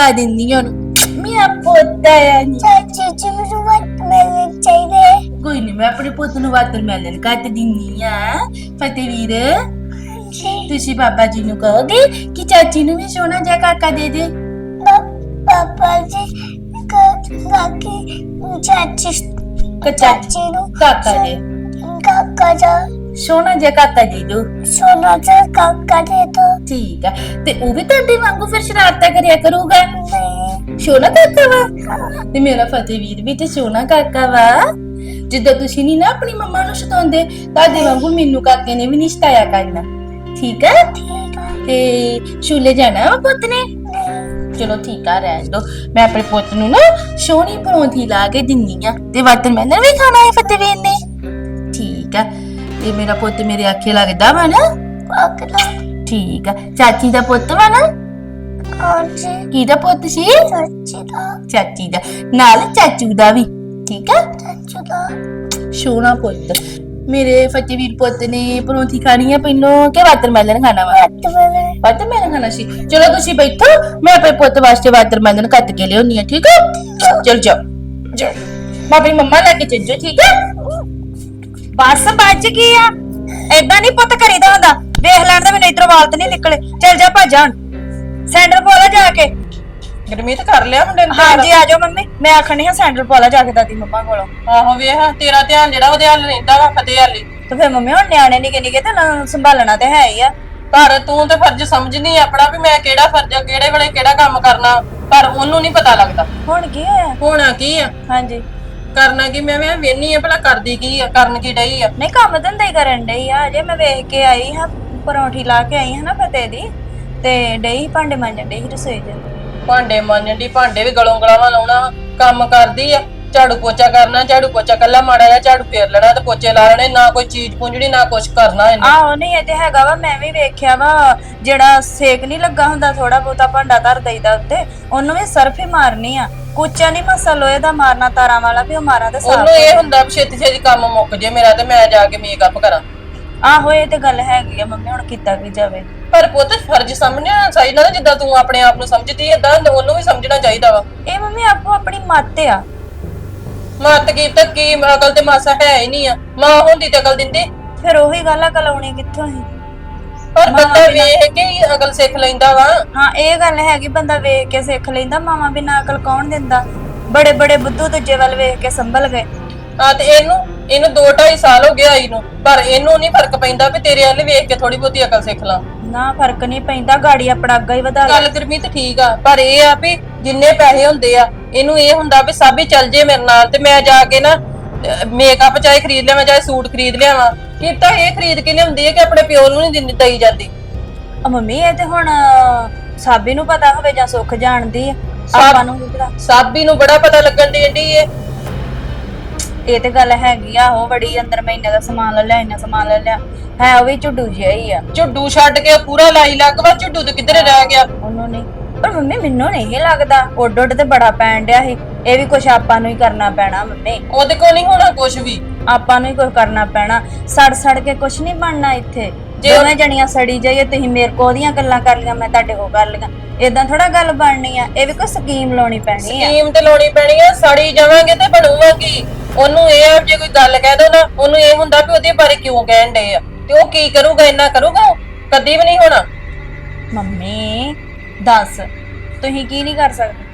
ਆਪਣੇ ਪੁੱਤ ਨੂੰ ਪਰੋਠੀ ਪਕਾ ਦਿੰਦੀ ਹਾਂ ਉਹਨੂੰ ਮੇਰਾ ਪੁੱਤ ਆਇਆ ਨੀ ਚਾਚੀ ਜੀ ਮੈਨੂੰ ਵੱਟ ਮਿਲਣੀ ਚਾਹੀਦੀ ਹੈ ਕੋਈ ਨਹੀਂ ਮੈਂ ਆਪਣੇ ਪੁੱਤ ਨੂੰ ਵਾਟਰਮੈਲਨ ਕੱਟ ਦਿੰਨੀ ਆ ਫਤਿਹਵੀਰ ਜੀ ਤੁਸੀਂ ਬਾਬਾ ਜੀ ਨੂੰ ਕਹੋਗੇ ਕਿ ਚਾਚੀ ਨੂੰ ਵੀ ਸੋਨਾ ਜਿਹਾ ਕਾਕਾ ਦੇ ਦੇ ਪਾ- ਪਾਪਾ ਜੀ ਕਾਕੀ ਚਾਚੀ ਕੱਚਾ ਚਾਚੀ ਨੂੰ ਕਾਕਾ ਦੇ ਕਾਕਾ ਜਾ ਸੋਨਾ ਜਿਹਾ ਕਾਕਾ ਦੇ ਦੋ ਸੋਨਾ ਜਾ ਕਾਕਾ ਦੇ ਦੋ। ਠੀਕ ਆ। ਤੇ ਉਹ ਵੀ ਤੁਹਾਡੇ ਵਾਂਗੂ ਫਿਰ ਸ਼ਰਾਰਤਾਂ ਕਰਿਆ ਕਰੂਗਾ? ਨਹੀਂ। ਸੋਨਾ ਕਾਕਾ ਵਾ? ਤੇ ਮੇਰਾ ਫਤਿਹਵੀਰ ਵੀ ਤੇ ਸੋਨਾ ਕਾਕਾ ਵਾ। ਜਿੱਦਾਂ ਤੁਸੀਂ ਨਹੀਂ ਨਾ ਆਪਣੀ ਮੰਮਾ ਨੂੰ ਸਤਾਉਂਦੇ ਤੁਹਾਡੇ ਵਾਂਗੂ ਮੈਨੂੰ ਕਾਕੇ ਨੇ ਵੀ ਨਹੀਂ ਸਤਾਇਆ ਕਰਨਾ। ਠੀਕ ਆ? ਠੀਕ ਆ। ਤੇ ਛੂਲੇ ਜਾਣਾ ਵਾ ਪੁੱਤ ਨੇ? ਚਲੋ ਠੀਕ ਆ ਰਹਿਣ ਦੋ। ਮੈਂ ਆਪਣੇ ਪੁੱਤ ਨੂੰ ਨਾ ਸੋਹਣੀ ਪਰੌਂਠੀ ਲਾ ਕੇ ਦਿੰਨੀ ਆ। ਤੇ ਵਾਟਰਮੈਲਨ ਵੀ ਖਾਣਾ ਹੈ ਫਤਿਹਵੀਰ ਨੇ। ਠੀਕ ਆ। ਤੇ ਮੇਰਾ ਪੁੱਤ ਮੇਰੇ ਆਖੇ ਲੱਗਦਾ ਵਾ ਨਾ? ਪਾਕਲਾ ਠੀਕ ਆ। ਚਾਚੀ ਦਾ ਪੁੱਤ ਵਾ ਨਾ? ਹਾਂਜੀ। ਕਿਹਦਾ ਪੁੱਤ ਸੀ? ਚਾਚੀ ਦਾ। ਚਾਚੀ ਦਾ। ਨਾਲ ਚਾਚੂ ਦਾ ਵੀ। ਠੀਕ ਆ? ਚਾਚੂ ਦਾ। ਸੋਹਣਾ ਪੁੱਤ। ਮੇਰੇ ਫਤਿਹਵੀਰ ਪੁੱਤ ਨੇ ਪਰੌਂਠੀ ਖਾਣੀ ਆ ਪਹਿਲੋਂ ਕਿ ਵਾਟਰਮੈਲਨ ਖਾਣਾ ਵਾ? ਵੱਟ ਮਿਲਣੀ ਵਾਟਰਮੈਲਨ ਖਾਣਾ ਸੀ। ਚਲੋ ਤੁਸੀਂ ਬੈਠੋ ਮੈਂ ਆਪਣੇ ਪੁੱਤ ਵਾਸਤੇ ਵਾਟਰਮੈਲਨ ਕੱਟ ਕੇ ਲਿਆਉਣੀ ਆ ਠੀਕ ਆ? ਚਲ ਜਾਓ। ਜਾਓ। ਮੈਂ ਆਪਣੀ ਮੰਮਾ ਲੈ ਕੇ ਚੱਲ ਜਾਓ ਠੀਕ ਆ? ਬਸ ਬਚ ਗਈ ਆ। ਏਦਾਂ ਨਹੀਂ ਪੁੱਤ ਕਰੀਦਾ ਹੁੰਦਾ। ਵੇਖ ਲੈਣ ਤੇ ਮੈਨੂੰ ਇਧਰੋਂ ਵਾਲਤ ਨਹੀਂ ਨਿਕਲੇ। ਚੱਲ ਜਾ ਭੱਜਣ ਸੈਂਡਲ ਪੋਲਾ ਜਾ ਕੇ। ਗਰਮੀਤ ਕਰ ਲਿਆ ਮੁੰਡੇ ਨੂੰ ਹਾਂਜੀ ਆ ਜਾਓ ਮੰਮੀ। ਮੈਂ ਆਖਣੀ ਹਾਂ ਸੈਂਡਲ ਪੋਲਾ ਜਾ ਕੇ ਦਾਦੀ ਮੰਮਾ ਕੋਲੋਂ। ਆਹੋ ਵੇਖ ਤੇਰਾ ਧਿਆਨ ਜਿਹੜਾ ਉਹਦੇ ਹੱਲ ਰਹਿੰਦਾ ਵਾ ਫਤਿਹ ਹਾਲੀ ਤੇ ਫਿਰ ਮੰਮੀ ਹੁਣ ਨਿਆਣੇ ਨਿੱਕੇ ਨਿੱਕੇ ਤੇ ਨਾ ਸੰਭਾਲਣਾ ਤੇ ਹੈ ਹੀ ਆ। ਪਰ ਤੂੰ ਤੇ ਫਰਜ਼ ਸਮਝਦੀ ਆਪਣਾ ਵੀ ਮੈਂ ਕਿਹੜਾ ਫਰਜ਼ ਕਿਹੜੇ ਵੇਲੇ ਕਿਹੜਾ ਕੰਮ ਕਰਨਾ। ਪਰ ਉਹਨੂੰ ਨਹੀਂ ਪਤਾ ਲੱਗਦਾ। ਹੁਣ ਕੀ ਹੋਇਆ? ਹੋਣਾ ਕੀ ਆ? ਹਾਂਜੀ। ਕਰਨਾ ਕੀ? ਮੈਂ ਮੈਂ ਵੇਹਨੀ ਆ ਭਲਾ ਕਰਦੀ ਕੀ ਆ? ਕਰਨ ਕੀ ਡਈ ਆ? ਨਹੀਂ ਕੰਮ ਧੰਦਾ ਹੀ ਕਰਨ ਡਈ ਆ। ਅਜੇ ਮੈਂ ਵੇਖ ਕੇ ਆਈ ਹਾਂ ਪਰੌਂਠੀ ਲਾ ਕੇ ਆਈ ਹਾਂ ਨਾ ਫਤਿਹ ਦੀ ਤੇ ਡਈ ਭਾਂਡੇ ਮਾਂਜਣ ਡਈ ਸੀ ਰਸੋਈ 'ਚ। ਭਾਂਡੇ ਮਾਂਜਣ ਦੀ ਭਾਂਡੇ ਵੀ ਗਲੋਂ ਗਲਾਵਾਂ ਲਾਉਣਾ ਕੰਮ ਕਰਦੀ ਆ। ਝਾੜੂ ਪੋਚਾ ਕਰਨਾ ਝਾੜੂ ਪੋਚਾ ਕੱਲਾ ਮਾੜਾ ਜਿਹਾ ਝਾੜੂ ਫੇਰ ਲੈਣਾ ਤੇ ਪੋਚੇ ਲਾ ਲੈਣੇ ਨਾ ਕੋਈ ਚੀਜ਼ ਪੁੰਝਣੀ ਨਾ ਕੁਛ ਕਰਨਾ ਇਹਨੇ। ਆਹੋ ਨਹੀਂ ਇਹ ਤੇ ਹੈਗਾ ਵਾ ਮੈਂ ਵੀ ਵੇਖਿਆ ਵਾ ਜਿਹੜਾ ਸੇਕ ਨਹੀਂ ਲੱਗਾ ਹੁੰਦਾ ਥੋੜਾ ਬਹੁਤਾ ਭਾਂਡਾ ਧਰ ਦਈਦਾ ਉੱਤੇ ਉਹਨੂੰ ਵੀ ਸਰਫ ਹੀ ਮਾਰਨੀ ਆ। ਕੁਚਾ ਨਹੀਂ ਮਸਾ ਲੋਹੇ ਦਾ ਮਾਰਨਾ ਤਾਰਾਂ ਵਾਲਾ ਵੀ ਉਹ ਮਾਰਾਂ ਤੇ ਸਾਫ਼ ਉਹਨੂੰ ਇਹ ਹੁੰਦਾ ਵੀ ਛੇਤੀ ਛੇਤੀ ਕੰਮ ਮੁੱਕ ਜੇ ਮੇਰਾ ਤੇ ਮੈਂ ਜਾ ਕੇ ਮੇਕਅਪ ਕਰਾਂ। ਆਹੋ ਇਹ ਤੇ ਗੱਲ ਹੈਗੀ ਆ ਮੰਮੀ ਹੁਣ ਕੀਤਾ ਕੀ ਜਾਵੇ। ਪਰ ਪੁੱਤ ਫਰਜ਼ ਸਮਝਣਾ ਚਾਹੀਦਾ ਨਾ ਜਿੱਦਾਂ ਤੂੰ ਆਪਣੇ ਆਪ ਨੂੰ ਸਮਝਦੀ ਏਦਾਂ ਉਹਨੂੰ ਵੀ ਸਮਝਣਾ ਚਾਹੀਦਾ ਵਾ। ਇਹ ਮੰਮੀ ਆਪੋ ਆਪਣੀ ਮੱਤ ਆ। ਮਤ ਕੀ ਤੱਕ ਅਕਲ ਤੇ ਮਾਸਾ ਹੈ ਹੀ ਨਹੀਂ ਆ। ਮਾਂ ਹੁੰਦੀ ਤੇ ਅਕਲ ਦਿੰਦੀ। ਫਿਰ ਉਹੀ ਗੱਲ ਆ ਕਲਾਉਣੀ ਕਿੱਥੋਂ ਸੀ? ਪਰ ਬੰਦਾ ਵੇਖ ਕੇ ਹੀ ਅਕਲ ਸਿੱਖ ਲੈਂਦਾ ਵਾ। ਹਾਂ ਇਹ ਗੱਲ ਹੈਗੀ ਬੰਦਾ ਵੇਖ ਕੇ ਸਿੱਖ ਲੈਂਦਾ ਮਾਵਾ ਬਿਨਾਂ ਅਕਲ ਕੌਣ ਦਿੰਦਾ? ਬੜੇ ਬੜੇ ਬੁੱਧੂ ਦੂਜੇ ਵੱਲ ਵੇਖ ਕੇ ਸੰਭਲ ਗਏ। ਆ ਤੇ ਇਹਨੂੰ ਇਹਨੂੰ 2 2.5 ਸਾਲ ਹੋ ਗਿਆ ਇਹਨੂੰ ਪਰ ਇਹਨੂੰ ਨਹੀਂ ਫ਼ਰਕ ਪੈਂਦਾ ਵੀ ਤੇਰੇ ਵੱਲ ਵੇਖ ਕੇ ਥੋੜੀ ਬਹੁਤੀ ਅਕਲ ਸਿੱਖ ਲਾਂ। ਨਾ ਫ਼ਰਕ ਨਹੀਂ ਪੈਂਦਾ ਗਾੜੀ ਆਪਣਾ ਅੱਗਾ ਹੀ ਵਧਾ ਲੈ। ਗੱਲ ਗੁਰਮੀਤ ਠੀਕ ਆ ਪਰ ਇਹ ਆ ਵੀ ਜਿੰਨੇ ਪੈਸੇ ਹੁੰਦੇ ਆ ਇਹਨੂੰ ਇਹ ਹੁੰਦਾ ਵੀ ਸਭ ਹੀ ਚੱਲ ਜੇ ਮੇਰੇ ਨਾਲ ਤੇ ਮੈਂ ਜਾ ਕੇ ਨਾ ਮੇਕਅਪ ਚਾਹੇ ਖਰੀਦ ਲਿਆਵਾਂ ਚਾਹੇ ਸੂਟ ਖਰੀਦ ਲਿਆਵਾਂ ਇਹ ਤਾਂ ਇਹ ਖਰੀਦ ਕੇ ਲਿਆਉਂਦੀ ਹੈ ਕਿ ਆਪਣੇ ਪਿਓ ਨੂੰ ਨਹੀਂ ਦਿੰਦੀ ਦਈ ਜਾਂਦੀ। ਆ ਮੰਮੀ ਇਹ ਤੇ ਹੁਣ ਸਾਬੀ ਨੂੰ ਪਤਾ ਹੋਵੇ ਜਾਂ ਸੁੱਖ ਜਾਣਦੀ ਆ ਆਪਾਂ ਨੂੰ ਕੀ ਪਤਾ। ਸਾਬੀ ਨੂੰ ਬੜਾ ਪਤਾ ਲੱਗਣ ਦੀ ਏਡੀ ਏ ਇਹ ਤੇ ਗੱਲ ਹੈਗੀ ਆ ਉਹ ਬੜੀ ਅੰਦਰ ਮਹੀਨੇ ਦਾ ਸਮਾਨ ਲੈ ਲਿਆ ਇੰਨਾ ਸਮਾਨ ਲੈ ਲਿਆ। ਹੈ ਉਹ ਵੀ ਝੁੱਡੂ ਜਿਹਾ ਹੀ ਆ। ਝੁੱਡੂ ਛੱਡ ਕੇ ਪੂਰਾ ਲਾਈ ਲੱਗ ਵਾ ਝੁੱਡੂ ਤੇ ਕਿੱਧਰੇ ਰਹਿ ਗਿਆ? ਉਹਨੂੰ ਨਹੀਂ ਪਰ ਮੰਮੀ ਮੈਨੂੰ ਨਹੀਂ ਇਹ ਲੱਗਦਾ। ਉੱਡ ਉੱਡ ਤੇ ਬੜਾ ਪੈਣ ਡਿਆ ਸੀ। ਇਹ ਵੀ ਕੁਛ ਆਪਾਂ ਨੂੰ ਹੀ ਕਰਨਾ ਪੈਣਾ ਮੰਮੀ। ਉਹਦੇ ਕੋਲ ਨਹੀਂ ਹੋਣਾ ਕੁਝ ਵੀ? ਆਪਾਂ ਨੂੰ ਹੀ ਕੁਝ ਕਰਨਾ ਪੈਣਾ। ਸੜ ਸੜ ਕੇ ਕੁਛ ਨਹੀਂ ਬਣਨਾ ਇੱਥੇ। ਜੇ ਦੋਵੇਂ ਜਣੀਆਂ ਸੜੀ ਜਾਈਏ ਤੁਸੀਂ ਮੇਰੇ ਕੋ ਉਹਦੀਆਂ ਗੱਲਾਂ ਕਰ ਲੀਆਂ ਮੈਂ ਤੁਹਾਡੇ ਕੋ ਕਰ ਲੀਆਂ ਇਦਾਂ ਥੋੜਾ ਗੱਲ ਬਣਨੀ ਆ। ਇਹ ਵੀ ਕੋਈ ਸਕੀਮ ਲਾਉਣੀ ਪੈਣੀ ਆ। ਸਕੀਮ ਤੇ ਲਾਉਣੀ ਪੈਣੀ ਆ ਸੜੀ ਜਾਵਾਂਗੇ ਤੇ ਬਣੂਗਾ। ਕੀ ਉਹਨੂੰ ਇਹ ਆ ਜੇ ਕੋਈ ਗੱਲ ਕਹਿ ਦੋ ਨਾ ਉਹਨੂੰ ਇਹ ਹੁੰਦਾ ਵੀ ਉਹਦੇ ਬਾਰੇ ਕਿਉਂ ਕਹਿਣ ਡਏ ਆ? ਤੇ ਉਹ ਕੀ ਕਰੂਗਾ ਇੰਨਾ ਕਰੂਗਾ ਉਹ? ਕਦੀ ਵੀ ਨਹੀਂ ਹੋਣਾ। ਮੰਮੀ ਦੱਸ ਤੁਸੀਂ ਕੀ ਨਹੀਂ ਕਰ ਸਕਦੇ?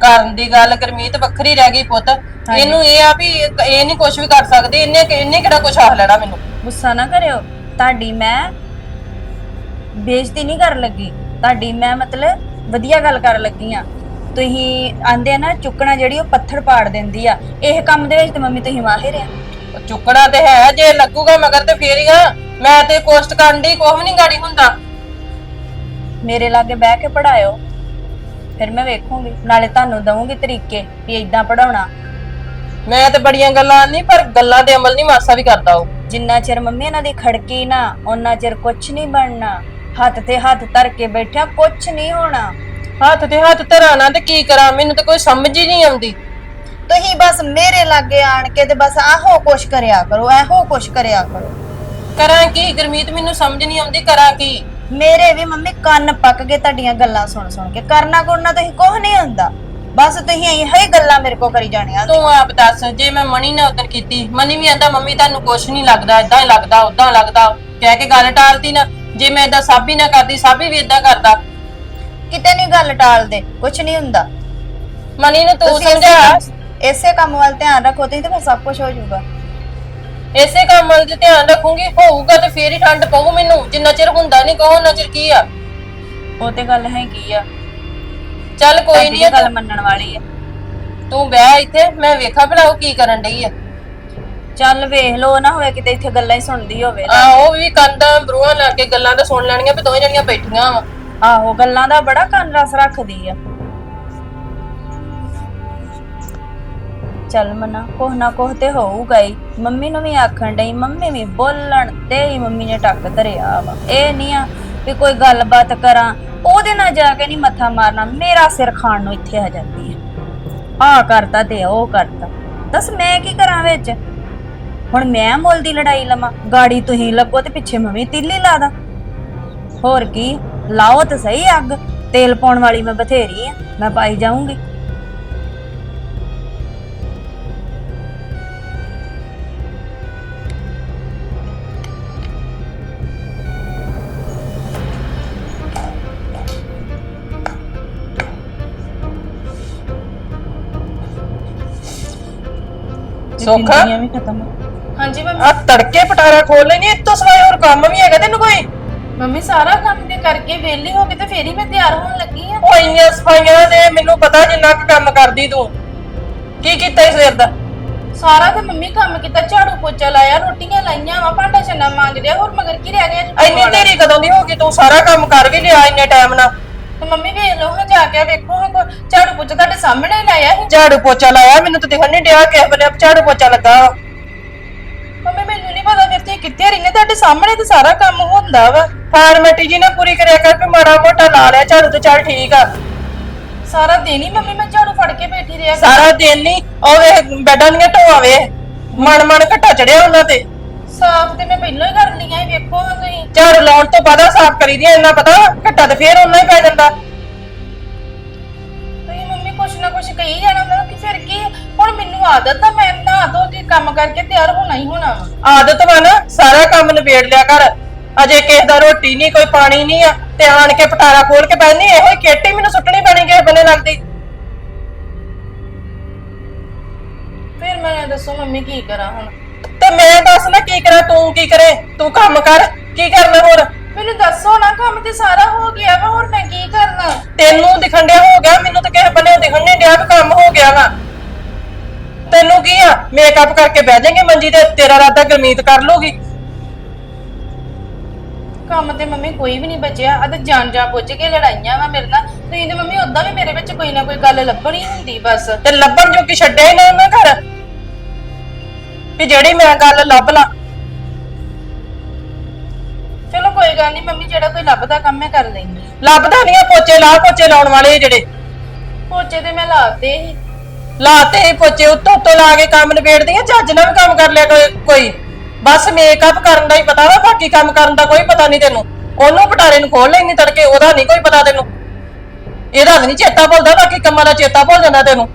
ਕਰਨ ਦੀ ਗੱਲ ਕਰਮੀਤ ਵੱਖਰੀ ਰਹਿ ਗਈ ਪੁੱਤ। ਇਹਨੂੰ ਇਹ ਆ ਵੀ ਇਹ ਇਹ ਨਹੀਂ ਕੁਝ ਵੀ ਕਰ ਸਕਦੀ ਇਹਨੇ ਇਹਨੇ ਕਿਹੜਾ ਕੁਝ ਆਖ ਲੈਣਾ ਮੈਨੂੰ? ਗੁੱਸਾ ਨਾ ਕਰਿਓ। ਤੁਹਾਡੀ ਮੈਂ ਬੇਇੱਜ਼ਤੀ ਨਹੀਂ ਕਰਨ ਲੱਗੀ। ਤੁਹਾਡੀ ਮੈਂ ਮਤਲਬ ਵਧੀਆ ਗੱਲ ਕਰਨ ਲੱਗੀ ਆ ਤੁਸੀਂ ਆਂਦੇ ਆ ਨਾ ਚੁੱਕਣਾ ਜਿਹੜੀ ਉਹ ਪੱਥਰ ਪਾੜ ਦਿੰਦੀ ਆ। ਇਹ ਕੰਮ ਦੇ ਵਿੱਚ ਤੇ ਮੰਮੀ ਤੁਸੀਂ ਮਾਹਿਰ ਆ ਉਹ ਚੁੱਕਣਾ ਤੇ ਹੈ ਜੇ ਲੱਗੂਗਾ ਮਗਰ ਤੇ ਫੇਰ ਹੀ ਆ। ਮੈਂ ਤੇ ਕੋਸਟ ਕਰਨ ਦੀ ਵੀ ਨਹੀਂ ਗਾੜੀ ਹੁੰਦਾ। ਮੇਰੇ ਲਾਗੇ ਬਹਿ ਕੇ ਪੜਾਇਓ ਫਿਰ ਮੈਂ ਵੇਖੂੰਗੀ ਨਾਲੇ ਤੁਹਾਨੂੰ ਦਵਾਂਗੀ ਤਰੀਕੇ ਵੀ ਇਦਾਂ ਪੜਾਉਣਾ ਮੈਂ ਤੇ ਬੜੀਆਂ ਗੱਲਾਂ ਨਹੀਂ ਪਰ ਗੱਲਾਂ ਤੇ ਅਮਲ ਨਹੀਂ ਮਾਸਾ ਵੀ ਕਰਦਾ ਉਹ। ਜਿੰਨਾ ਚਿਰ ਮੰਮੀ ਇਹਨਾਂ ਦੀ ਖੜਕੀ ਨਾ ਉਹਨਾਂ ਚਿਰ ਕੁਝ ਨਹੀਂ ਬਣਨਾ। ਹੱਥ ਤੇ ਹੱਥ ਧਰ ਕੇ ਬੈਠਾ ਕੁਝ ਨਹੀਂ ਹੋਣਾ। ਹੱਥ ਤੇ ਹੱਥ ਧਰਾਣਾ ਤੇ ਕੀ ਕਰਾਂ ਮੈਨੂੰ ਤੇ ਕੋਈ ਸਮਝ ਹੀ ਨਹੀਂ ਆਉਂਦੀ। ਤੁਸੀਂ ਬਸ ਮੇਰੇ ਲਾਗੇ ਆਣ ਕੇ ਤੇ ਬਸ ਆਹੋ ਕੁਛ ਕਰਿਆ ਕਰੋ ਇਹੋ ਕੁਛ ਕਰਿਆ ਕਰੋ। ਕਰਾਂ ਕੀ? ਗਰਮੀਤ ਮੈਨੂੰ ਸਮਝ ਨਹੀਂ ਆਉਂਦੀ ਕਰਾਂ ਕੀ? ਮੇਰੇ ਵੀ ਮੰਮੀ ਕੰਨ ਪੱਕ ਗਏ ਤੁਹਾਡੀਆਂ ਗੱਲਾਂ ਸੁਣ ਸੁਣ ਕੇ। ਕਰਨਾ ਕਰਨਾ ਤੁਸੀਂ ਕੁਝ ਨਹੀਂ ਹੁੰਦਾ। ਬਸ ਤੁਸੀਂ ਇਹੋ ਹੀ ਗੱਲਾਂ ਮੇਰੇ ਕੋ ਕਰੀ ਜਾਣੀਆਂ ਤੂੰ ਆਪ ਦੱਸ ਜੇ ਮੈਂ ਮਣੀ ਨੇ ਉਦੋਂ ਕੀਤੀ ਮਣੀ ਵੀ ਆਂਦਾ ਮੰਮੀ ਤੁਹਾਨੂੰ ਕੁਛ ਨਹੀਂ ਲੱਗਦਾ ਇਦਾਂ ਹੀ ਲੱਗਦਾ ਉਦਾਂ ਲੱਗਦਾ। ਕਹਿ ਕੇ ਗੱਲ ਟਾਲਤੀ ਨਾ। ਜੇ ਮੈਂ ਇਦਾਂ ਸਾਬੀ ਨਾ ਕਰਦੀ ਸਾਬੀ ਵੀ ਇਦਾਂ ਕਰਦਾ। ਕਿਤੇ ਨਹੀਂ ਗੱਲ ਟਾਲਦੇ ਕੁਝ ਨਹੀਂ ਹੁੰਦਾ। ਮਣੀ ਨੂੰ ਤੂੰ ਤੁਸੀਂ ਸਮਝਾ। ਇਸੇ- ਇਸੇ ਕੰਮ ਵੱਲ ਧਿਆਨ ਰੱਖੋ ਤੁਸੀਂ ਤੇ ਫਿਰ ਸਭ ਕੁਝ ਹੋ ਜਾਊਗਾ। ਇਸੇ ਕੰਮ ਵੱਲ ਤੇ ਧਿਆਨ ਰੱਖੂੰਗੀ ਹੋਊਗਾ ਤੇ ਫੇਰ ਹੀ ਠੰਡ ਪਊ ਮੈਨੂੰ। ਜਿੰਨਾ ਚਿਰ ਹੁੰਦਾ ਨਹੀਂ ਕਹੋ ਨਾ ਚਿਰ ਕੀ ਆ? ਉਹ ਤੇ ਗੱਲ ਹੈਗੀ ਆ। ਚੱਲ ਕੋਈ ਤੁਹਾਡੀ ਨਹੀਂ ਗੱਲ ਮੰਨਣ ਵਾਲੀ ਆ। ਤੂੰ ਬਹਿ ਇੱਥੇ ਮੈਂ ਵੇਖਾਂ ਭਲਾ ਉਹ ਕੀ ਕਰਨ ਡਈ ਆ। ਚੱਲ ਵੇਖ ਲੋ ਨਾ ਹੋਵੇ ਕਿਤੇ ਇੱਥੇ ਗੱਲਾਂ ਹੀ ਸੁਣਦੀ ਹੋਵੇ ਆ ਉਹ ਵੀ ਕੰਦਾਂ ਬਰੂਹਾਂ ਲਾ ਕੇ ਗੱਲਾਂ ਤਾਂ ਸੁਣ ਲੈਣੀਆਂ ਵੀ ਦੋਵੇਂ ਜਣੀਆਂ ਬੈਠੀਆਂ ਵਾ। ਆਹੋ ਗੱਲਾਂ ਦਾ ਬੜਾ ਕੰਨ ਰਸ ਰੱਖਦੀ ਆ। ਚੱਲ ਮਨਾ ਕੋਹ ਨਾ ਕੋਹ ਤੇ ਹੋਊਗਾ ਹੀ। ਮੰਮੀ ਨੂੰ ਵੀ ਆਖਣ ਡਈ ਮੰਮੀ ਵੀ ਬੋਲਣ ਤੇ ਹੀ ਮੰਮੀ ਨੇ ਟੱਕ ਧਰਿਆ ਵਾ। ਇਹ ਨਹੀਂ ਆ ਵੀ ਕੋਈ ਗੱਲਬਾਤ ਕਰਾਂ ਉਹਦੇ ਨਾਲ ਜਾ ਕੇ ਨਹੀਂ ਮੱਥਾ ਮਾਰਨਾ ਮੇਰਾ ਸਿਰ ਖਾਣ ਨੂੰ ਇੱਥੇ ਆ ਜਾਂਦੀ ਆ। ਆ ਕਰਤਾ ਤੇ ਉਹ ਕਰਤਾ। ਦੱਸ ਮੈਂ ਕੀ ਕਰਾਂ ਵਿੱਚ? ਹੁਣ ਮੈਂ ਮੁੱਲ ਦੀ ਲੜਾਈ ਲਵਾਂ ਗਾੜੀ ਤੁਸੀਂ ਲੱਗੋ ਤੇ ਪਿੱਛੇ ਮੈਂ ਵੀ ਤੀਲੀ ਲਾ ਦਾਂ। ਹੋਰ ਕੀ ਲਾਓ ਤੇ ਸਹੀ ਅੱਗ ਤੇਲ ਪਾਉਣ ਵਾਲੀ ਮੈਂ ਬਥੇਰੀ ਆ ਮੈਂ ਪਾਈ ਜਾਊਂਗੀ। ਸੁੱਖ? ਵੀ ਖਤਮ ਹਾਂਜੀ ਮੰਮੀ। ਆ ਤੜਕੇ ਪਟਾਰਾ ਖੋਲ ਲੈਣੀ ਇਤੋਂ ਸਵਾਏ ਹੋਰ ਕੰਮ ਵੀ ਹੈਗਾ ਤੈਨੂੰ ਕੋਈ? ਮੰਮੀ ਸਾਰਾ ਕੰਮ ਤੇ ਕਰਕੇ ਵਿਹਲੀ ਹੋ ਕੇ ਤੇ ਫੇਰ ਹੀ ਮੈਂ ਤਿਆਰ ਹੋਣ ਲੱਗੀ ਆ। ਉਹ ਇੰਨੀਆਂ ਸਫਾਈਆਂ ਦੇ ਮੈਨੂੰ ਪਤਾ ਜਿੰਨਾ ਕੁ ਕੰਮ ਕਰਦੀ ਤੂੰ। ਕੀ ਕੀਤਾ ਇਸ ਸਵੇਰ ਦਾ? ਸਾਰਾ ਤੇ ਮੰਮੀ ਕੰਮ ਕੀਤਾ ਝਾੜੂ ਪੋਚਾ ਲਾਇਆ ਰੋਟੀਆਂ ਲਾਈਆਂ ਵਾ ਭਾਂਡਾ ਛੰਨਾ ਮਾਂਜ ਲਿਆ ਹੋਰ ਮਗਰ ਕੀ ਰਹਿ ਗਿਆ ਜੀ? ਇੰਨੀ ਤੇਰੀ ਕਦੋਂ ਦੀ ਹੋ ਗਈ ਤੂੰ? ਸਾਰਾ ਕੰਮ ਕਰ ਵੀ ਲਿਆ ਇੰਨੇ ਟਾਈਮ ਨਾਲ। ਤੇ ਮੰਮੀ ਵੇਖ ਲਓ ਹਾਂ ਜਾ ਕੇ ਵੇਖੋ ਹਾਂ ਕੋ ਝਾੜੂ ਪੋਚਾ ਤੁਹਾਡੇ ਸਾਹਮਣੇ ਹੀ ਲਾਇਆ ਸੀ। ਝਾੜੂ ਪੋਚਾ ਲਾਇਆ ਮੈਨੂੰ ਤਾਂ ਦਿਖਣ ਨਹੀਂ ਡਿਆ ਕਿਸੇ ਵੇਲੇ ਝਾੜੂ ਪੋਚਾ ਲੱਗਾ ਵਾ। ਤੁਸੀਂ ਕਿੱਥੇ ਰਹਿੰਦੇ? ਤੁਹਾਡੇ ਸਾਹਮਣੇ ਤੇ ਸਾਰਾ ਕੰਮ ਹੁੰਦਾ ਵਾ। ਫਾਰਮੈਲਿਟੀ ਜੀ ਨਾ ਪੂਰੀ ਕਰਿਆ ਕਰ ਵੀ ਮਾੜਾ ਮੋਟਾ ਲਾ ਲਿਆ ਝਾੜੂ ਤੇ ਚੱਲ ਠੀਕ ਆ। ਸਾਰਾ ਦਿਨ ਹੀ ਮੰਮੀ ਮੈਂ ਝਾੜੂ ਫੜ ਕੇ ਬੈਠੀ ਰਿਹਾ ਸਾਰਾ ਦਿਨ ਨਹੀਂ ਉਹ ਵੇਖ ਬੈਡਾਂ ਦੀਆਂ ਢੋਆ ਵੇ ਮਨ ਮਨ ਘਟਾ ਚੜਿਆ ਉਹਨਾਂ ਤੇ। ਸਾਫ਼ ਤੇ ਮੈਂ ਪਹਿਲਾਂ ਹੀ ਕਰ ਲਈਆਂ ਸੀ ਵੇਖੋ ਹਾਂ ਤੁਸੀਂ। ਝਾੜੂ ਲਾਉਣ ਤੋਂ ਬਾਅਦ ਸਾਫ਼ ਕਰੀ ਦੀਆਂ ਇੰਨਾ ਪਤਾ ਘਟਾ ਤੇ ਫੇਰ ਉਹਨਾਂ ਹੀ ਪੈ ਜਾਂਦਾ। ਤੁਸੀਂ ਮੰਮੀ ਕੁਛ ਨਾ ਕੁਛ ਕਹੀ ਜਾਣਾ ਮੈਂ ਕਿ ਫਿਰ ਕੀ ਹੁਣ ਮੈਨੂੰ ਆਦਤ ਆ ਮੈਂ ਨਹਾ ਧੋ ਕੇ ਕੰਮ ਕਰਕੇ ਤਿਆਰ ਹੋਣਾ ਹੀ ਹੋਣਾ ਵਾ। ਆਦਤ ਵਾ ਨਾ ਸਾਰਾ ਕੰਮ ਨਿਬੇੜ ਲਿਆ ਕਰ। ਅਜੇ ਕਿਸੇ ਦਾ ਰੋਟੀ ਨਹੀਂ ਕੋਈ ਪਾਣੀ ਨਹੀਂ ਆ ਤੇ ਆਣ ਕੇ ਪਟਾਰਾ ਖੋਲ ਕੇ ਬੈਠਣੀ ਇਹੋ ਹੀ ਕੇਟੀ ਮੈਨੂੰ ਸੁੱਟਣੀ ਪੈਣੀ ਕਿਸੇ ਬੰਨੇ ਲੱਗਦੀ। ਫਿਰ ਮੈਂ ਦੱਸੋ ਮੰਮੀ ਕੀ ਕਰਾਂ ਹੁਣ? ਤੇ ਮੈਂ ਦੱਸ ਨਾ ਕੀ ਕਰਾਂ ਤੂੰ ਕੀ ਕਰੇ? ਤੂੰ ਕੰਮ ਕਰ ਕੀ ਕਰਨਾ ਹੋਰ? ਮੈਨੂੰ ਦੱਸੋ ਨਾ ਕੰਮ ਤੇ ਸਾਰਾ ਹੋ ਗਿਆ ਵਾ ਹੋਰ ਮੈਂ ਕੀ ਕਰਨਾ? ਤੈਨੂੰ ਦਿਖਣ ਡਿਆ ਹੋ ਗਿਆ ਮੈਨੂੰ ਤਾਂ ਕਿਸੇ ਬੰਨੇ ਦਿਖਣ ਨਹੀਂ ਡਿਆ ਵੀ ਕੰਮ ਹੋ ਗਿਆ ਵਾ। ਤੈਨੂੰ ਕੀ ਆ? ਮੇਕਅਪ ਕਰਕੇ ਬਹਿ ਜਾਏਂਗੇ ਮੰਜੀ ਤੇ ਤੇਰਾ ਰਾਤਾ ਗਰਮੀਤ ਕਰ ਲੂਗੀ ਕੰਮ ਤੇ ਮੰਮੀ ਕੋਈ ਵੀ ਨਹੀਂ ਬਚਿਆ। ਆ ਤੇ ਜਾਣ ਜਾਣ ਪੁੱਛ ਕੇ ਲੜਾਈਆਂ ਵਾ ਮੇਰੇ ਨਾਲ। ਤੁਸੀਂ ਤੇ ਮੰਮੀ ਉਦਾਂ ਵੀ ਮੇਰੇ ਵਿੱਚ ਕੋਈ ਨਾ ਕੋਈ ਗੱਲ ਲੱਭਣੀ ਹੁੰਦੀ ਬਸ। ਤੇ ਲੱਭਣ ਜੋ ਕੀ ਛੱਡਿਆ ਹੀ ਨਾ ਉਹਨਾਂ ਘਰ। ਵੀ ਜਿਹੜੀ ਮੈਂ ਗੱਲ ਲੱਭ ਲਾਂ। ਚਲੋ ਕੋਈ ਗੱਲ ਨਹੀਂ ਮੰਮੀ ਜਿਹੜਾ ਕੋਈ ਲੱਭਦਾ ਕੰਮ ਮੈਂ ਕਰ ਲੈਂਦੀ ਲੱਭਦਾ ਨਹੀਂ ਆ ਪੋਚੇ ਲਾ ਪੋਚੇ ਲਾਉਣ ਵਾਲੇ ਜਿਹੜੇ। ਪੋਚੇ ਤੇ ਮੈਂ ਲਾਤੇ ਸੀ। ਲਾਤੇ ਹੀ ਪੋਚੇ ਉੱਤੋਂ ਉੱਤੋਂ ਲਾ ਕੇ ਕੰਮ ਨਿਬੇੜਦੀਆਂ, ਚੱਜ ਨਾਲ ਵੀ ਕੰਮ ਕਰ ਲਿਆ ਕੋਈ- ਕੋਈ। ਬਸ ਮੇਕਅਪ ਕਰਨ ਦਾ ਹੀ ਪਤਾ ਵਾ, ਬਾਕੀ ਕੰਮ ਕਰਨ ਦਾ ਕੋਈ ਪਤਾ ਨਹੀਂ ਤੈਨੂੰ। ਉਹਨੂੰ ਪਟਾਰੇ ਨੂੰ ਖੋਲ ਲੈਣੀ ਤੜਕੇ, ਉਹਦਾ ਨਹੀਂ ਕੋਈ ਪਤਾ ਤੈਨੂੰ। ਇਹਦਾ ਨਹੀਂ ਚੇਤਾ ਭੁੱਲਦਾ, ਬਾਕੀ ਕੰਮਾਂ ਦਾ ਚੇਤਾ ਭੁੱਲ ਜਾਂਦਾ ਤੈਨੂੰ।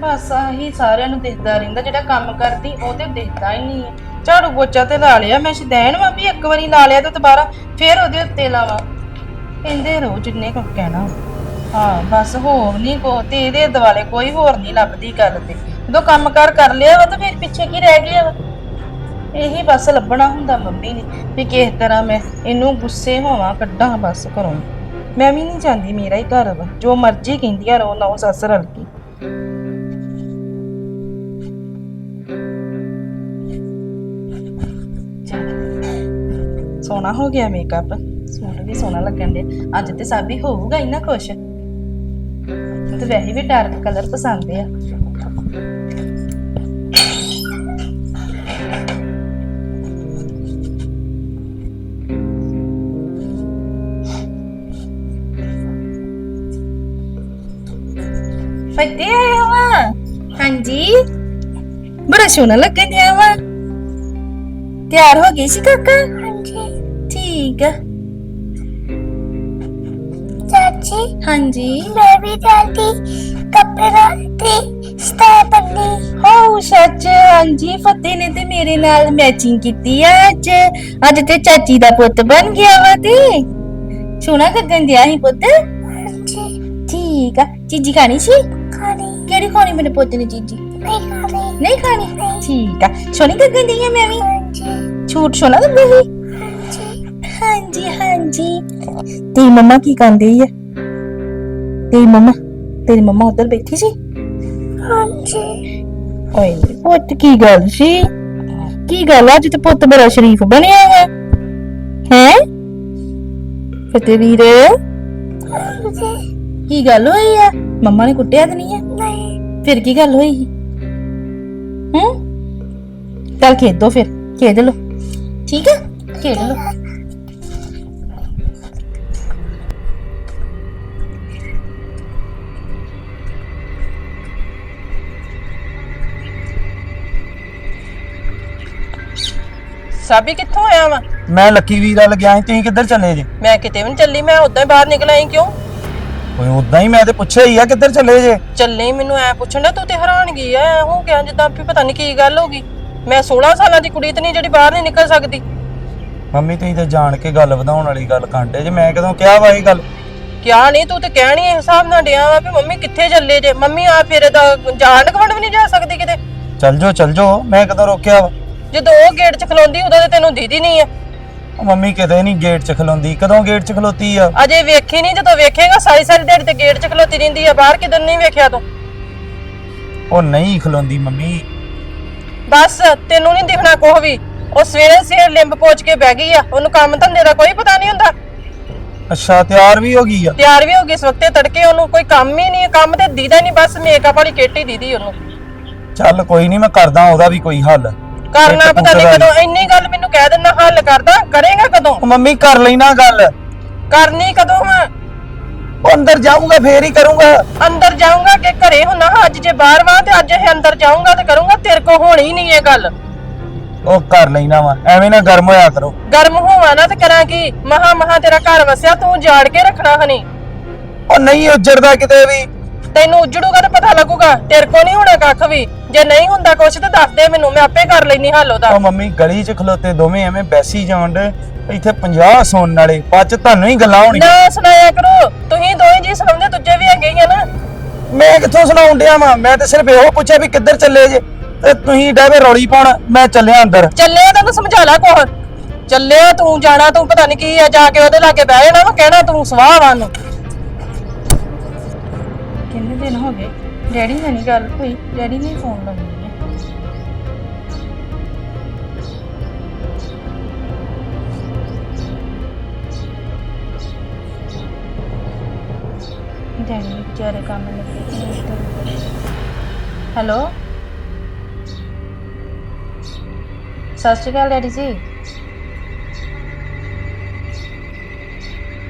ਬਸ ਆਹੀ ਸਾਰਿਆਂ ਨੂੰ ਦਿਖਦਾ ਰਹਿੰਦਾ, ਜਿਹੜਾ ਕੰਮ ਕਰਦੀ, ਉਹ ਤੇ ਦਿਖਦਾ ਹੀ ਨਹੀਂ। ਹੈ ਝਾੜੂ ਪੋਚਾ ਤੇ ਲਾ ਲਿਆ, ਮੈਂ ਸ਼ਦੈਣ ਵਾ ਵੀ ਇੱਕ ਵਾਰੀ ਲਾ ਲਿਆ ਤੇ ਦੁਬਾਰਾ ਫੇਰ ਉਹਦੇ ਉੱਤੇ ਲਾਵਾਂ। ਕਹਿੰਦੇ ਰਹੋ ਜਿੰਨੇ ਕੁ ਕਹਿਣਾ ਹਾਂ, ਬਸ ਹੋਰ ਨਹੀਂ ਕੋ ਤੇ ਇਹਦੇ ਦਿਵਾਲੇ ਕੋਈ ਹੋਰ ਨਹੀਂ ਲੱਭਦੀ ਗੱਲ ਤੇ। ਜਦੋਂ ਕੰਮ ਕਰ ਲਿਆ ਵਾ ਤਾਂ ਫਿਰ ਪਿੱਛੇ ਕੀ ਰਹਿ ਗਿਆ ਵਾ? ਇਹੀ ਬਸ ਲੱਭਣਾ ਹੁੰਦਾ ਮੰਮੀ ਨੇ, ਵੀ ਕਿਸ ਤਰ੍ਹਾਂ ਮੈਂ ਇਹਨੂੰ ਗੁੱਸੇ ਹੋਵਾਂ ਕੱਢਾਂ ਬਸ ਘਰੋਂ। ਮੈਂ ਵੀ ਨਹੀਂ ਜਾਂਦੀ, ਮੇਰਾ ਹੀ ਘਰ ਵਾ। ਜੋ ਮਰਜ਼ੀ ਕਹਿੰਦੀਆਂ ਰਹੋ ਨਾ ਸੱਸ ਰਲ ਕੇ। ਚੱਲ। ਸੋਹਣਾ ਹੋ ਗਿਆ ਮੇਕਅਪ ਸੂਟ ਵੀ ਸੋਹਣਾ ਲੱਗਣ ਦੇ ਅੱਜ ਤੇ ਸਾਬੀ ਹੋਊਗਾ ਹੀ ਨਾ ਖੁਸ਼ ਤੇ ਵੈਸੇ ਵੀ ਡਾਰਕ ਕਲਰ ਪਸੰਦ ਆ। ਫੱਟੇ ਆਇਆ ਵਾ ਹਾਂਜੀ। ਬੜਾ ਸੋਹਣਾ ਲੱਗਣ ਡਿਆ ਵਾ। ਤਿਆਰ ਹੋ ਗਈ ਸੀ ਕਾਕਾ? ਹਾਂਜੀ। ਠੀਕ ਆ। ਚਾਚੀ ਹਾਂਜੀ। ਮੈਂ ਵੀ ਜਲਦੀ ਕੱਪੜੇ ਤੇ ਸਟਾ ਬੰਨੀ। ਹੋ ਸੱਚ ਹਾਂਜੀ ਫਤਿਹ ਨੇ ਤੇ ਮੇਰੇ ਨਾਲ ਮੈਚਿੰਗ ਕੀਤੀ ਆ ਅੱਜ। ਅੱਜ ਤੇ ਚਾਚੀ ਦਾ ਪੁੱਤ ਬਣ ਗਿਆ ਵਾ ਤੇ। ਸੋਨਾ ਗੱਗਨ ਦਿਆ ਸੀ ਪੁੱਤ? ਹਾਂਜੀ। ਠੀਕ ਆ। ਚੀਜੀ ਖਾਣੀ ਸੀ? ਖਾਣੀ। ਕਿਹੜੀ ਖਾਣੀ ਮੇਰੇ ਪੁੱਤ ਨੇ ਚੀਜੀ? ਨਹੀਂ ਖਾਣੀ। ਨਹੀਂ ਖਾਣੀ? ਠੀਕ ਆ। ਸੋਨੀ ਗੱਗਨ ਦੀ ਆ ਮੈਂ ਵੀ? ਹਾਂਜੀ। ਛੂਟ ਸੋਨਾ ਗੱਗਨ ਸੀ? ਹਾਂਜੀ। ਹਾਂਜੀ ਹਾਂਜੀ। ਤੇਰੀ ਮੰਮਾ ਕੀ ਕਹਿੰਦੀ ਹੈ ਤੇਰੀ ਮੰਮਾ ਤੇਰੀ ਮੰਮਾ ਉੱਧਰ ਬੈਠੀ ਸੀ? ਹਾਂਜੀ। ਓਏ ਮੇਰੇ ਪੁੱਤ ਕੀ ਗੱਲ ਸੀ? ਕੀ ਗੱਲ ਅੱਜ ਤੇ ਪੁੱਤ ਬੜਾ ਸ਼ਰੀਫ ਬਣਿਆ ਹੈ? ਹੈ ਫਤਿਹ ਵੀਰ? ਹਾਂਜੀ। ਕੀ ਗੱਲ ਹੋਈ ਆ? ਮੰਮਾ ਨੇ ਕੁੱਟਿਆ ਤੇ ਨਹੀਂ ਆ? ਨਹੀਂ। ਫਿਰ ਕੀ ਗੱਲ ਹੋਈ? ਹੂੰ? ਚੱਲ ਖੇਡੋ ਫਿਰ। ਖੇਡ ਲੋ ਠੀਕ ਆ। ਖੇਡ ਲੋ ਸਾਬੀ ਕਿੱਥੋਂ ਆਇਆ ਵਾ? ਮੈਂ ਲੱਕੀ ਵੀਰ ਵੱਲ ਗਿਆ ਸੀ ਤੁਸੀਂ ਕਿੱਧਰ ਚੱਲੇ ਜੇ? ਮੈਂ ਕਿਤੇ ਵੀ ਚੱਲੀ ਮੈਂ ਉਦਾਂ ਹੀ ਬਾਹਰ ਨਿਕਲ ਆਈ ਕਿਉਂ? ਓਏ ਉਦਾਂ ਹੀ ਮੈਂ ਤੇ ਪੁੱਛਿਆ ਹੀ ਆ ਕਿੱਧਰ ਚੱਲੇ ਜੇ? ਚੱਲੇ ਮੈਨੂੰ ਐ ਪੁੱਛਣ ਤੂੰ ਤੇ ਹੈਰਾਨ ਗਈ ਐ ਹੋ ਗਿਆ ਜਿੱਦਾਂ ਵੀ ਪਤਾ ਨਹੀਂ ਕੀ ਗੱਲ ਹੋ ਗਈ। ਮੈਂ 16 ਸਾਲਾਂ ਦੀ ਕੁੜੀ ਤੇ ਨਹੀਂ ਜਿਹੜੀ ਬਾਹਰ ਨਹੀਂ ਨਿਕਲ ਸਕਦੀ। ਮੰਮੀ ਤੁਸੀਂ ਤੇ ਜਾਣ ਕੇ ਗੱਲ ਵਧਾਉਣ ਵਾਲੀ ਗੱਲ ਕਾਂਡੇ ਜੇ ਮੈਂ ਕਦੋਂ ਕਿਹਾ ਵਾ ਇਹ ਗੱਲ? ਕਿਆ ਨਹੀਂ ਤੂੰ ਤੇ ਕਹਿਣੀ ਇਸ ਹਿਸਾਬ ਨਾਲ ਡਿਆ ਵਾ ਵੀ ਮੰਮੀ ਕਿੱਥੇ ਚੱਲੇ ਜੇ? ਮੰਮੀ ਆ ਫਿਰ ਦਾ ਜਾਣ ਗਵੰਡ ਵੀ ਨਹੀਂ ਜਾ ਸਕਦੀ ਕਿਤੇ। ਚੱਲ ਜੋ ਚੱਲ ਜੋ ਮੈਂ ਕਦੋਂ ਰੋਕਿਆ ਵਾ? ਜਦੋਂ ਉਹ ਗੇਟ 'ਚ ਖਲੋਂਦੀ ਉਦੋਂ ਤੇ ਤੈਨੂੰ ਦੀਦੀ ਨਹੀਂ ਆ। ਉਹ ਮੰਮੀ ਕਿਤੇ ਨਹੀਂ ਗੇਟ 'ਚ ਖਲੋਂਦੀ ਕਦੋਂ ਗੇਟ 'ਚ ਖਲੋਤੀ ਆ? ਅਜੇ ਵੇਖੀ ਨਹੀਂ ਜਦੋਂ ਵੇਖੇਗਾ ਸਾਰੀ ਸਾਰੀ ਦਿਹਾੜੀ ਤੇ ਗੇਟ 'ਚ ਖਲੋਤੀ ਰਹਿੰਦੀ ਆ ਬਾਹਰ ਕਿਦੋਂ ਨਹੀਂ ਵੇਖਿਆ ਤੂੰ? ਉਹ ਨਹੀਂ ਖਲੋਂਦੀ ਮੰਮੀ। ਬਸ ਤੈਨੂੰ ਨਹੀਂ ਦਿਖਣਾ ਕੁਛ ਵੀ। ਉਹ ਸਵੇਰੇ ਸਵੇਰ ਲਿੰਬ ਪੋਚ ਕੇ ਬਹਿ ਗਈ ਆ। ਉਹਨੂੰ ਕੰਮ ਧੰਦੇ ਦਾ ਕੋਈ ਪਤਾ ਨਹੀਂ ਹੁੰਦਾ। ਅੱਛਾ ਤਿਆਰ ਵੀ ਹੋ ਗਈ ਆ? ਤਿਆਰ ਵੀ ਹੋ ਗਈ ਸਵਖਤੇ ਤੜਕੇ ਉਹਨੂੰ ਕੋਈ ਕੰਮ ਹੀ ਨਹੀਂ ਕੰਮ ਤੇ ਦੀਦਾ ਨਹੀਂ ਬਸ ਮੇਕਅਪ ਵਾਲੀ ਕਿੱਟ ਹੀ ਦੀਦੀ ਉਹਨੂੰ। ਚੱਲ ਕੋਈ ਨਹੀਂ ਮੈਂ ਕਰਦਾ ਉਹਦਾ ਵੀ ਕੋਈ ਹੱਲ। ਕਰਨਾ ਪਤਾ ਨਹੀਂ ਕਦੋਂ ਇੰਨੀ ਗੱਲ ਮੈਨੂੰ ਕਹਿ ਦਿੰਦਾ ਹੱਲ ਕਰਦਾ ਕਰੇਗਾ ਕਦੋਂ? ਉਹ ਮੰਮੀ ਕਰ ਲੈਣਾ ਗੱਲ। ਕਰਨੀ ਕਦੋਂ ਹਾਂ ਉਹ ਅੰਦਰ ਜਾਊਂਗਾ ਫੇਰ ਹੀ ਕਰੂੰਗਾ। ਅੰਦਰ ਜਾਊਂਗਾ ਕਿ ਘਰੇ ਹੁੰਨਾ ਅੱਜ ਜੇ ਬਾਹਰ ਵਾਂ ਤੇ ਅੱਜ ਇਹ ਅੰਦਰ ਜਾਊਂਗਾ ਤੇ ਕਰੂੰਗਾ ਤੇਰੇ ਕੋ ਹੋਣੀ ਨਹੀਂ ਇਹ ਗੱਲ। ਉਹ ਕਰ ਲੈਣਾ ਵਾ ਐਵੇਂ ਨਾ ਗਰਮ ਹੋਇਆ ਕਰੋ। ਗਰਮ ਹੋਵਾਂ ਨਾ ਤੇ ਕਰਾਂ ਕੀ? ਮਹਾ ਮਹਾ ਤੇਰਾ ਘਰ ਵਸਿਆ ਤੂੰ ਜਾੜ ਕੇ ਰੱਖਣਾ ਹਨੀ। ਉਹ ਨਹੀਂ ਉੱਜੜਦਾ ਕਿਤੇ ਵੀ। ਤੈਨੂੰ ਉਜੜੂਗਾ ਤਾਂ ਪਤਾ ਲੱਗੂਗਾ ਤੇਰੇ ਕੋ ਨਹੀਂ ਹੋਣਾ ਕੱਖ ਵੀ। ਜੇ ਨਹੀਂ ਹੁੰਦਾ ਕੁਛ ਤੇ ਦੱਸ ਦੇ ਮੈਨੂੰ ਮੈਂ ਆਪੇ ਕਰ ਲੈਣੀ ਹੱਲ ਉਹਦਾ। ਉਹ ਮੰਮੀ ਗਲੀ 'ਚ ਖਲੋਤੇ ਦੋਵੇਂ ਐਵੇਂ ਬੈਸੀ ਜਾਣ ਇੱਥੇ 50 ਸੁਣਨ ਵਾਲੇ ਪੱਚ ਤੁਹਾਨੂੰ ਹੀ ਗੱਲਾਂ ਹੋਣੀਆਂ। ਨਾ ਸੁਣਾਇਆ ਕਰੋ ਤੁਸੀਂ ਦੋਵੇਂ ਜੀ ਸੁਣਾਉਂਦੇ ਦੂਜੇ ਵੀ ਹੈਗੇ ਹੀ ਆ ਨਾ। ਮੈਂ ਕਿੱਥੋਂ ਸੁਣਾਉਣ ਡਿਆ ਵਾਂ? ਮੈਂ ਤੇ ਸਿਰਫ ਇਹੋ ਪੁੱਛਿਆ ਵੀ ਕਿੱਧਰ ਚੱਲੇ ਜੇ। ਤੇ ਤੁਸੀਂ ਡੈਵੇ ਰੌਲੀ ਪਾਉਣ ਮੈਂ ਚੱਲਿਆ ਅੰਦਰ। ਚੱਲਿਆ ਤੈਨੂੰ ਸਮਝਾ ਲੈ ਕੁਛ। ਚੱਲਿਆ ਤੂੰ ਜਾਣਾ ਤੂੰ ਪਤਾ ਨਹੀਂ ਕੀ ਆ ਜਾ ਕੇ ਉਹਦੇ ਲਾਗੇ ਬਹਿ ਜਾਣਾ ਵਾ ਕਹਿਣਾ ਤੂੰ ਸਵਾਹ ਵਾਂ ਨੂੰ ਕਿੰਨੇ ਦਿਨ ਹੋ ਗਏ? ਡੈਡੀ ਨਾਲ ਨਹੀਂ ਗੱਲ ਹੋਈ ਡੈਡੀ ਨੇ ਫੋਨ ਲਾਉਂਦੀ ਹੈ ਡੈਡੀ ਵਿਚਾਰੇ ਕੰਮ ਲੱਗੇ ਹੈਲੋ ਸਤਿ ਸ਼੍ਰੀ ਅਕਾਲ ਡੈਡੀ ਜੀ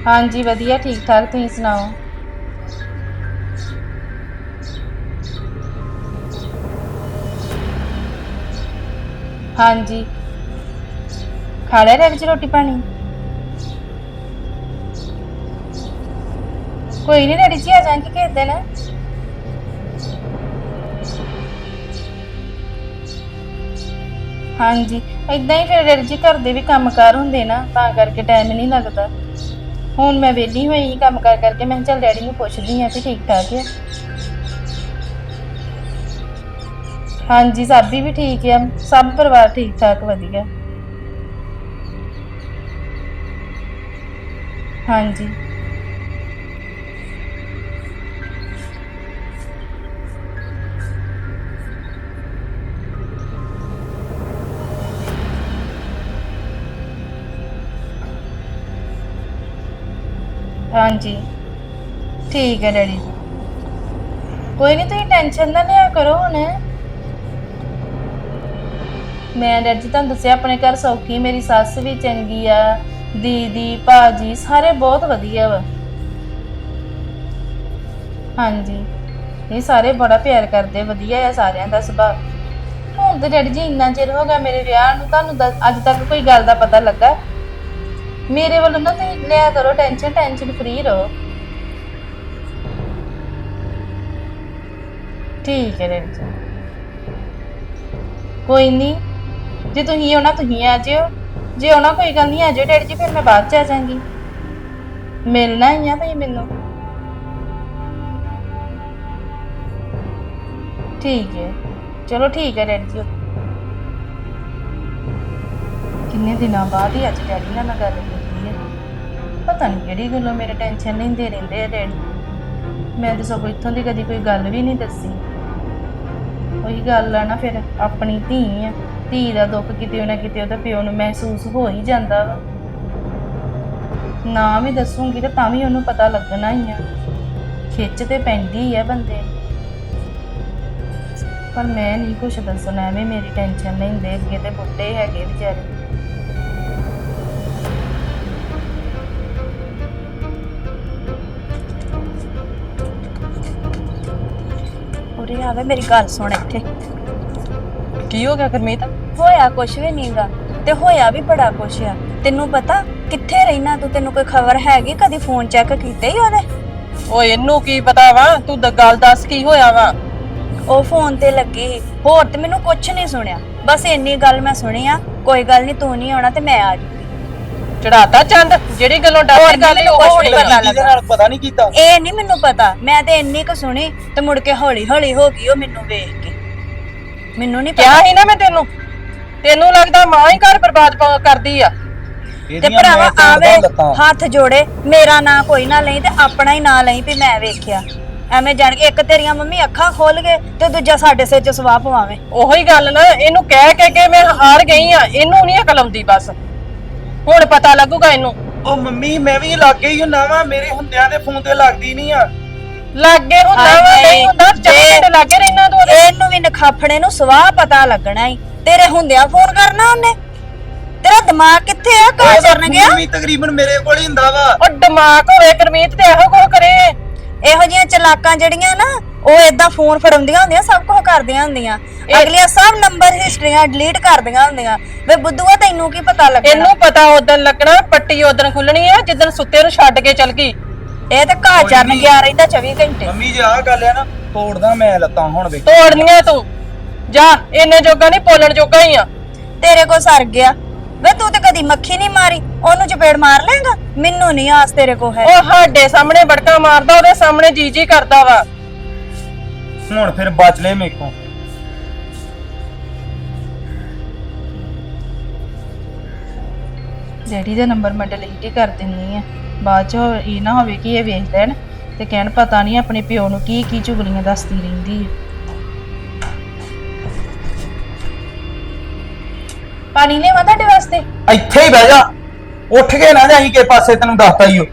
ਹਾਂਜੀ ਵਧੀਆ ਠੀਕ ਠਾਕ ਤੁਸੀਂ ਸੁਣਾਓ ਹਾਂਜੀ। ਖਾ ਲਿਆ ਡੈਡੀ ਜੀ ਰੋਟੀ ਪਾਣੀ? ਕੋਈ ਨਹੀਂ ਡੈਡੀ ਜੀ ਆ ਜਾਣਗੇ ਕਿਸੇ ਦਿਨ। ਹਾਂਜੀ ਇਦਾਂ ਹੀ ਫਿਰ ਡੈਡੀ ਜੀ ਘਰ ਦੇ ਵੀ ਕੰਮਕਾਰ ਹੁੰਦੇ ਨਾ, ਤਾਂ ਕਰਕੇ ਟਾਈਮ ਨਹੀਂ ਲੱਗਦਾ। ਹੁਣ ਮੈਂ ਵਿਹਲੀ ਹੋਈ ਕੰਮ ਕਰ ਕਰਕੇ, ਮੈਂ ਕਿਹਾ ਚੱਲ ਡੈਡੀ ਨੂੰ ਪੁੱਛਦੀ ਆ ਕਿ ਠੀਕ ਠਾਕ ਹੈ। ਹਾਂਜੀ ਸਾਬੀ ਵੀ ਠੀਕ ਆ। ਸਭ ਪਰਿਵਾਰ ਠੀਕ ਠਾਕ ਵਧੀਆ। ਹਾਂਜੀ। ਹਾਂਜੀ। ਠੀਕ ਹੈ ਡੈਡੀ। ਜੀ ਕੋਈ ਨਹੀਂ ਤੁਸੀਂ ਟੈਨਸ਼ਨ ਨਾ ਲਿਆ ਕਰੋ ਹੁਣ। ਮੈਂ ਡੈਡੀ ਜੀ ਤੁਹਾਨੂੰ ਦੱਸਿਆ, ਆਪਣੇ ਘਰ ਸੌਖੀ, ਮੇਰੀ ਸੱਸ ਵੀ ਚੰਗੀ ਆ, ਦੀਦੀ, ਭਾਜੀ, ਸਾਰੇ ਬਹੁਤ ਵਧੀਆ ਵਾ। ਹਾਂਜੀ। ਇਹ ਸਾਰੇ ਬੜਾ ਪਿਆਰ ਕਰਦੇ, ਵਧੀਆ ਆ ਸਾਰਿਆਂ ਦਾ ਸੁਭਾਅ। ਹੁਣ ਹੁਣ ਤੇ ਡੈਡੀ ਜੀ ਇੰਨਾ ਚਿਰ ਹੋ ਗਿਆ ਮੇਰੇ ਵਿਆਹ ਨੂੰ, ਤੁਹਾਨੂੰ ਦੱਸ- ਅੱਜ ਤੱਕ ਕੋਈ ਗੱਲ ਦਾ ਪਤਾ ਲੱਗਾ? ਮੇਰੇ ਵੱਲੋਂ ਨਾ ਤੁਸੀਂ ਲਿਆ ਕਰੋ, ਟੈਨਸ਼ਨ ਟੈਨਸ਼ਨ ਫ੍ਰੀ ਰਹੋ। ਠੀਕ ਹੈ ਡੈਡੀ ਜੀ। ਕੋਈ ਨਹੀਂ ਜੇ ਤੁਸੀਂ ਆਉਣਾ, ਤੁਸੀਂ ਆ ਜਿਓ। ਜੇ ਆਉਣਾ, ਕੋਈ ਗੱਲ ਨਹੀਂ, ਆ ਜਿਓ ਡੈਡੀ ਜੀ, ਫਿਰ ਮੈਂ ਬਾਅਦ ਚ ਆ ਜਾਵਾਂਗੀ ਮਿਲਣਾ ਹੀ ਆ ਤੁਸੀਂ ਮੈਨੂੰ। ਠੀਕ ਹੈ। ਚਲੋ ਠੀਕ ਹੈ ਡੈਡੀ ਜੀ। ਕਿੰਨੇ ਦਿਨਾਂ ਬਾਅਦ ਹੀ ਅੱਜ ਡੈਡੀ ਨਾਲ ਮੈਂ ਗੱਲ ਕੀਤੀ ਹੈ। ਪਤਾ ਨਹੀਂ ਕਿਹੜੀ ਗੱਲੋਂ ਮੇਰੇ ਟੈਨਸ਼ਨ ਲੈਂਦੇ ਰਹਿੰਦੇ ਆ ਡੈਡੀ। ਮੈਂ ਤਾਂ ਸਗੋਂ ਇੱਥੋਂ ਦੀ ਕਦੀ ਕੋਈ ਗੱਲ ਵੀ ਨਹੀਂ ਦੱਸੀ। ਉਹੀ ਗੱਲ ਆ ਨਾ ਫਿਰ, ਆਪਣੀ ਧੀ ਆ। ਧੀ ਦਾ ਦੁੱਖ ਕਿਤੇ ਨਾ ਕਿਤੇ ਉਹਦੇ ਪਿਓ ਨੂੰ ਮਹਿਸੂਸ ਹੋ ਹੀ ਜਾਂਦਾ ਵਾ। ਨਾ ਵੀ ਦੱਸੂਗੀ ਤਾਂ ਤਾਂ ਵੀ ਉਹਨੂੰ ਪਤਾ ਲੱਗਣਾ ਹੀ ਆ। ਖਿੱਚ ਤੇ ਪੈਂਦੀ ਆ ਬੰਦੇ। ਨੂੰ। ਪਰ ਮੈਂ ਨਹੀਂ ਕੁਛ ਦੱਸਣਾ, ਐਵੇਂ ਮੇਰੀ ਟੈਨਸ਼ਨ ਲੈਂਦੇ ਅੱਗੇ ਤੇ ਬੁੱਢੇ ਹੈਗੇ ਵਿਚਾਰੇ। ਉਰੇ ਆਵੇ ਮੇਰੀ ਗੱਲ ਸੁਣ ਇੱਥੇ। ਕੀ ਹੋ ਗਿਆ ਗੁਰਮੀਤ ਹੋਇਆ ਕੁਛ ਵੀ ਨਹੀਂਗਾ ਤੇ ਹੋਇਆ ਵੀ ਬੜਾ ਕੁਛ ਆ। ਤੈਨੂੰ ਪਤਾ ਕਿੱਥੇ ਰਹਿਣਾ ਤੂੰ? ਤੈਨੂੰ ਕੋਈ ਖਬਰ ਹੈਗੀ? ਕਦੀ ਫੋਨ ਚੈੱਕ ਕੀਤੇ ਹੀ ਉਹਦੇ ਓਏ ਇਹਨੂੰ ਕੀ ਪਤਾ ਵਾ? ਤੂੰ ਦ- ਗੱਲ ਦੱਸ ਕੀ ਹੋਇਆ ਵਾ? ਉਹ ਫੋਨ ਤੇ ਲੱਗੀ ਸੀ। ਹੋਰ ਤੇ ਮੈਨੂੰ ਕੁਛ ਨਹੀਂ ਸੁਣਿਆ। ਬਸ ਇੰਨੀ ਗੱਲ ਮੈਂ ਸੁਣੀ ਆ। ਕੋਈ ਗੱਲ ਨਹੀਂ ਤੂੰ ਨਹੀਂ ਆਉਣਾ ਤੇ ਮੈਂ ਆ ਜੂਗੀ ਚੜਾਤਾ ਚੰਦ? ਜਿਹੜੀ ਗੱਲੋਂ ਹੋਰ ਡਰ ਨੀ ਗੱਲ ਮੈਨੂੰ ਉਹ ਕੁਛ ਹੋਣੀ ਨੀ ਪਤਾ ਆ। ਇਹਦੇ ਨਾਲ ਪਤਾ ਨਹੀਂ ਕੀਤਾ? ਇਹ ਨਹੀਂ ਮੈਨੂੰ ਪਤਾ। ਮੈਂ ਤੇ ਇੰਨੀ ਕੁ ਸੁਣੀ ਤੇ ਮੁੜ ਕੇ ਹੌਲੀ ਹੌਲੀ ਹੋ ਗਈ ਉਹ ਮੈਨੂੰ ਵੇਖ ਕੇ। ਮੈਨੂੰ ਨਹੀਂ ਕਿਹਾ ਪਤਾ। ਸੀ ਨਾ ਮੈਂ ਤੈਨੂੰ? ਤੈਨੂੰ ਲੱਗਦਾ ਮਾਂ ਹੀ ਘਰ ਬਰਬਾਦ ਪ- ਕਰਦੀ ਆ? ਤੇ ਇਹਦੀਆਂ ਭਰਾਵਾ ਮੈਂ ਤੋੜਦਾ ਆਵੇ ਲੱਤਾਂ। ਹੱਥ ਜੋੜੇ ਮੇਰਾ ਨਾਂ ਕੋਈ ਨਾ ਲਈ ਤੇ ਆਪਣਾ ਹੀ ਨਾਂ ਲਈ ਵੀ ਮੈਂ ਵੇਖਿਆ। ਐਵੇਂ ਜਾਣ ਕੇ ਇੱਕ ਤੇਰੀਆਂ ਮੰਮੀ ਅੱਖਾਂ ਖੋਲ ਗਏ ਤੇ ਦੂਜਾ ਸਾਡੇ ਸਿਰ 'ਚ ਸਵਾਹ ਪਵਾਵੇਂ। ਉਹੀ ਗੱਲ ਨਾ ਇਹਨੂੰ ਕਹਿ ਕੇ ਕਿ ਮੈਂ ਹਾਰ ਗਈ ਆ ਇਹਨੂੰ ਨਹੀਂ ਅਕਲ ਆਉਂਦੀ ਬਸ। ਹੁਣ ਪਤਾ ਲੱਗੂਗਾ ਇਹਨੂੰ। ਉਹ ਮੰਮੀ ਮੈਂ ਵੀ ਲੱਗੇ ਹੀ ਹੁੰਨਾ ਵਾ ਮੇਰੇ ਹੁੰਦਿਆਂ ਦੇ ਫੋਨ ਤੇ ਲੱਗਦੀ ਨਹੀਂ ਆ। ਲੱਗੇ ਹੁੰਦਾ ਵਾ ਹਾਏ, ਨਹੀਂ ਹੁੰਦਾ ਜੇ- ਲੱਗੇ ਰਹਿਣਾ ਤੂੰ ਉਹਦੇ। ਇਹਨੂੰ ਵੀ ਨਖਾਫੜੇ ਨੂੰ ਸਵਾਹ ਪਤਾ ਲੱਗਣਾ ਹੀ ਤੇਰੇ ਹੁੰਦਿਆਂ ਫੋਨ ਕਰਨਾ ਉਹਨੇ? ਤੇਰਾ ਦਿਮਾਗ ਕਿੱਥੇ ਆ? ਕਾ ਉਹਦਾ ਕਰਨ ਗਿਆ? ਵੀ ਤਕਰੀਬਨ ਮੇਰੇ ਕੋਲ ਹੀ ਹੁੰਦਾ ਵਾ। ਉਹ ਦਿਮਾਗ ਹੋਵੇ ਕਰਮੀਤ ਤੇ ਇਹੋ ਕੁਝ ਕਰੇ। ਇਹੋ ਜੀਆਂ ਚਲਾਕਾਂ ਜਿਹੜੀਆਂ ਨਾ ਉਹ ਏਦਾਂ ਫੋਨ ਫੜਾਉਂਦੀਆਂ ਹੁੰਦੀਆਂ ਸਭ ਕੁਝ ਕਰਦੀਆਂ ਹੁੰਦੀਆਂ। ਅਗਲੀਆਂ ਸਭ ਨੰਬਰ ਹਿਸਟਰੀਆਂ ਡਿਲੀਟ ਕਰਦੀਆਂ ਹੁੰਦੀਆਂ। ਵੇ ਬੁੱਧੂਆ ਤੈਨੂੰ ਕੀ ਪਤਾ ਲੱਗਣਾ? ਇਹਨੂੰ ਪਤਾ ਉਦੋਂ ਲੱਗਣਾ ਪੱਟੀ ਉਦੋਂ ਖੁੱਲਣੀ ਆ ਜਿੱਦਣ ਸੁੱਤੇ ਨੂੰ ਛੱਡ ਕੇ ਚਲ ਗਈ। ਇਹ ਤਾਂ ਘਾਹ ਚਰਨ। ਗਿਆ ਰਹਿੰਦਾ 24 ਘੰਟੇ। ਮੰਮੀ ਜੇ ਆਹ ਗੱਲ ਆ ਨਾ ਤੋੜਦਾ ਮੈਂ ਲੱਤਾਂ ਹੁਣ ਵੇਖ। ਤੋੜਨੀਆਂ ਤੂੰ। ਜਾ ਇੰਨੇ ਜੋਗਾ ਨਹੀਂ ਪੋਲਣ ਜੋਗਾ ਹੀ ਆ। ਤੇਰੇ ਕੋ ਸਰ ਗਿਆ। ਵੇ ਤੂੰ ਤੇ ਕਦੀ ਮੱਖੀ ਨਹੀਂ ਮਾਰੀ ਉਹਨੂੰ ਚਪੇੜ ਮਾਰ ਲੇਗਾ ਮੈਨੂੰ ਨਹੀਂ ਆਸ ਤੇਰੇ ਕੋ ਹੈ। ਉਹ ਸਾਡੇ ਸਾਹਮਣੇ ਬੜਕਾ ਮਾਰਦਾ ਉਹਦੇ ਸਾਹਮਣੇ ਜੀ ਜੀ ਕਰਦਾ ਵਾ। ਹੁਣ ਫਿਰ ਬਚ ਲੈ ਮੇਰੇ ਕੋਲ। ਡੈਡੀ ਦਾ ਨੰਬਰ ਮੈਂ ਡਿਲੀਟ ਹੀ ਕਰ ਦਿੰਨੀ ਆ। ਬਾਅਦ ਚ ਇਹ ਨਾ ਹੋਵੇ ਕਿ ਇਹ ਵੇਖ ਲੈਣ ਤੇ ਕਹਿਣ ਪਤਾ ਨਹੀਂ ਆਪਣੇ ਪਿਓ ਨੂੰ ਕੀ ਕੀ ਚੁਗਲੀਆਂ ਦੱਸਦੀ ਰਹਿੰਦੀ ਹੈ ਪਾਣੀ ਲਿਆਵਾਂ ਤੁਹਾਡੇ ਵਾਸਤੇ? ਇੱਥੇ ਹੀ ਬਹਿ ਜਾ। ਉੱਠ ਕੇ ਨਾ ਜਾਈ ਕੇ ਪਾਸੇ ਤੈਨੂੰ ਦੱਸਤਾ ਹੀ ਉਹ